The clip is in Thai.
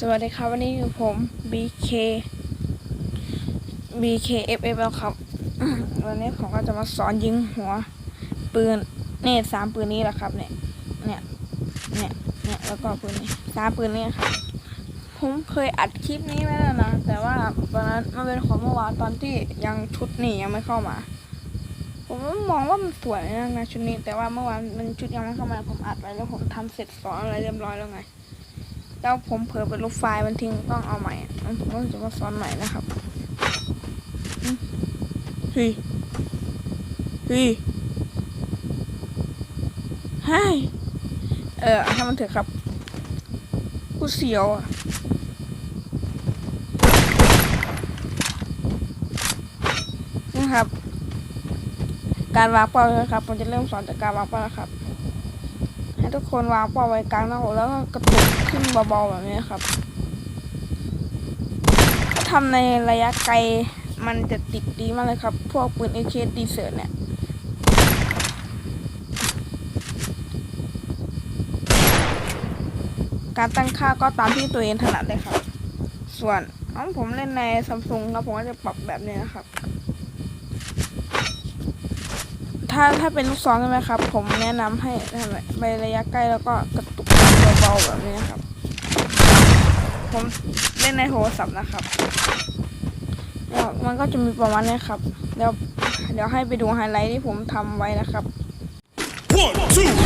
สวัสดีครับ วันนี้คือผม BK BKFF แล้วครับ วันนี้ผมก็จะมาสอนยิงหัว ปืนเนี่ยสามปืนนี้แหละครับเนี่ยเนี่ยเนี่ยเนี่ยแล้วก็ปืนนี้สามปืนนี้ครับ ผมเคยอัดคลิปนี้ไว้แล้วนะ แต่ว่าตอนนั้นมันเป็นของเมื่อวานตอนที่ยังชุดนี่ยังไม่เข้ามา ผมมองว่ามันสวยนะนะชุดนี้ แต่ว่าเมื่อวานมันชุดยังไม่เข้ามาผมอัดไว้แล้วผมทำเสร็จสอนอะไรเรียบร้อยแล้วไง แล้วผมเผลอไปลบไฟล์มันทิ้งต้องเอาใหม่ผมก็จะมาซ้อนใหม่นะครับเฮ้ยเฮ้ยเฮ้เออให้มันเถอะครับกูเสียวอะนี่ครับ การวางเป้านะครับผมจะเริ่มสอนจากการวางเป้านะครับ ทุกคนวางป้าไว้กลางหน้าอกแล้วก็กระตุกขึ้นเบาๆแบบนี้ครับถ้าทำในระยะไกลมันจะติดดีมากเลยครับ พวกปืน AK ดีเซอร์เนี่ยการตั้งค่าก็ตามที่ตัวเองถนัดเลยครับ ส่วนอ๋อผมเล่นในซัมซุงแล้วผมก็จะปรับแบบนี้นะครับ ถ้าถ้าเป็นลูกซองใช่ไหมครับ ผมแนะนำให้ทำไประยะใกล้แล้วก็กระตุกเบาๆแบบนี้ครับ ผมเล่นในโทรศัพท์นะครับแล้วมันก็จะมีประมาณนี้ครับ เดี๋ยวเดี๋ยวให้ไปดูไฮไลท์ที่ผมทำไว้นะครับ One, two!